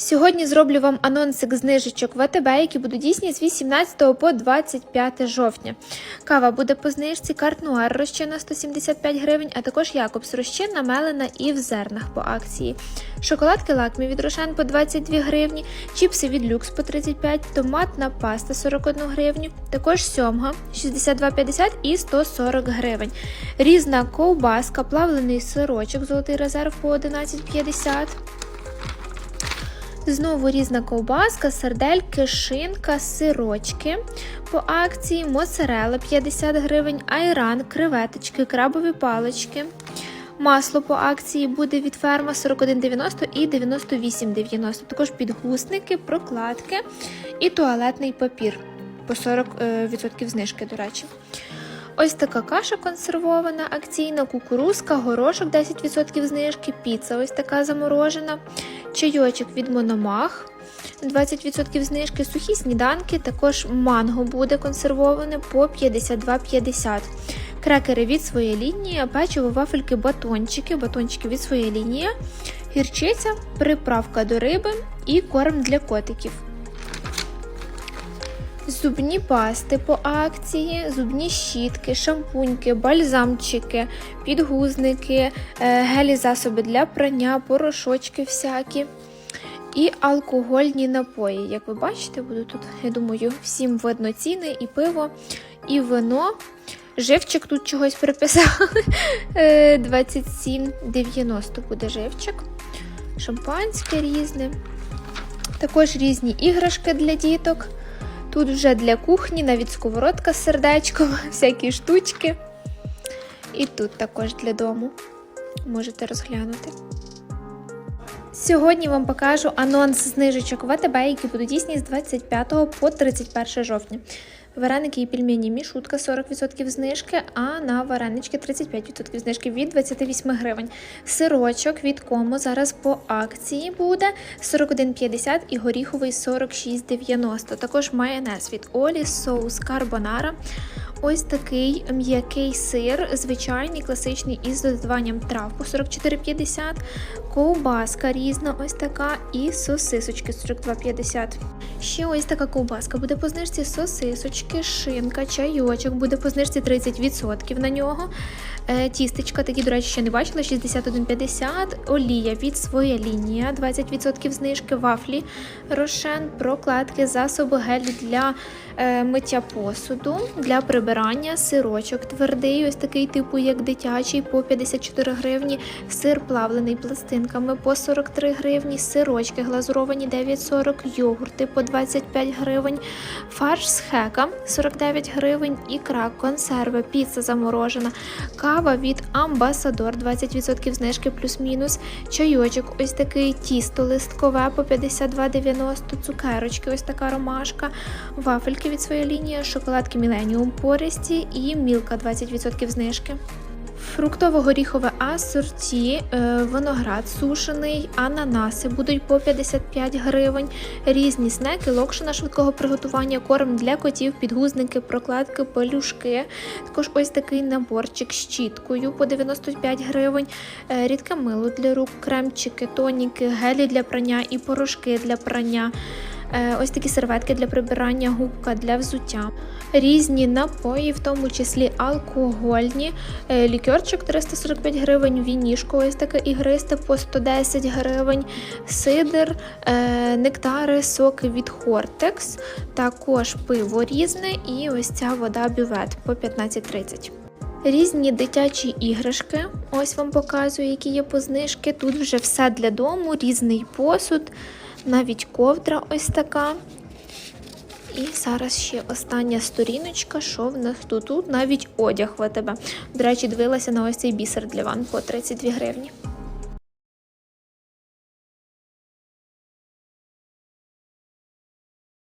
Сьогодні зроблю вам анонсик знижечок ВТБ, які будуть дійсні з 18 по 25 жовтня. Кава буде по знижці, картнуар розчинна 175 гривень, а також Якобс розчинна, мелена і в зернах по акції. Шоколадки лакмі від Рошен по 22 гривні, чіпси від люкс по 35, томатна паста 41 гривню, також сьомга 62,50 і 140 гривень. Різна ковбаска, плавлений сирочок, золотий резерв по 11,50. Знову різна ковбаска, сардельки, шинка, сирочки по акції, моцарела 50 гривень, айран, креветочки, крабові палички. Масло по акції буде від ферма 41,90 і 98,90. Також підгусники, прокладки і туалетний папір по 40% знижки, до речі. Ось така каша консервована, акційна, кукурузка, горошок 10% знижки, піца ось така заморожена, чайочок від Мономах 20% знижки, сухі сніданки, також манго буде консервоване по 52,50. Крекери від своєї лінії, печиво, вафельки, батончики, батончики від своєї лінії, гірчиця, приправка до риби і корм для котиків. Зубні пасти по акції, зубні щітки, шампуньки, бальзамчики, підгузники, е, гелі засоби для прання, порошочки всякі. І алкогольні напої. Як ви бачите, буде тут, я думаю, всім видно ціни, і пиво, і вино. Живчик тут чогось приписали. Е, 27,90 буде живчик. Шампанське різне. Також різні іграшки для діток. Тут вже для кухні, навіть сковородка з сердечком, всякі штучки. І тут також для дому. Можете розглянути. Сьогодні вам покажу анонс знижечок ВТБ, які будуть дійсні з 25 по 31 жовтня. Вареники і пельмені мішутка 40% знижки, а на варенички 35% знижки від 28 гривень. Сирочок від кому зараз по акції буде 41,50 і горіховий 46,90. Також майонез від Олі, соус карбонара. Ось такий м'який сир, звичайний, класичний із додаванням трав по 44,50, ковбаска різна, ось така, і сосисочки 42,50. Ще ось така ковбаска буде по знижці сосисочки, шинка, чайочок, буде по знижці 30% на нього. Е, Тістечка, такі, до речі, ще не бачила, 61,50, олія від своя лінія, 20% знижки, вафлі, рошен, прокладки, засоби гелі для е, миття посуду, для прибирання, сирочок твердий, ось такий типу, як дитячий, по 54 гривні, сир плавлений пластинками по 43 гривні, сирочки глазуровані 9,40, йогурти по 25 гривень, фарш з хека 49 гривень, ікра, консерви, піца заморожена, кава від Амбасадор 20% знижки плюс-мінус, чайочок, ось такий тісто листкове по 52,90, цукерочки, ось така ромашка, вафельки від своєї лінії, шоколадки Millennium пористі і мілка 20% знижки. Фруктово-горіхове асорті, е, виноград сушений, ананаси будуть по 55 гривень, різні снеки, локшина швидкого приготування, корм для котів, підгузники, прокладки, пелюшки. Також ось такий наборчик з щіткою по 95 гривень, е, рідке мило для рук, кремчики, тоніки, гелі для прання і порошки для прання. Е, Ось такі серветки для прибирання, губка для взуття. Різні напої, в тому числі алкогольні. Е, Лікерчик 345 гривень, вінішко ось таке ігристе по 110 гривень, сидр, е, нектари, соки від Хортекс, також пиво різне і ось ця вода бювет по 15,30. Різні дитячі іграшки. Ось вам показую, які є познижки. Тут вже все для дому, різний посуд, навіть ковдра ось така. І зараз ще остання сторіночка, що в нас тут? Тут навіть одяг в ВТБ. До речі, дивилася на ось цей бісер для ван по 32 гривні.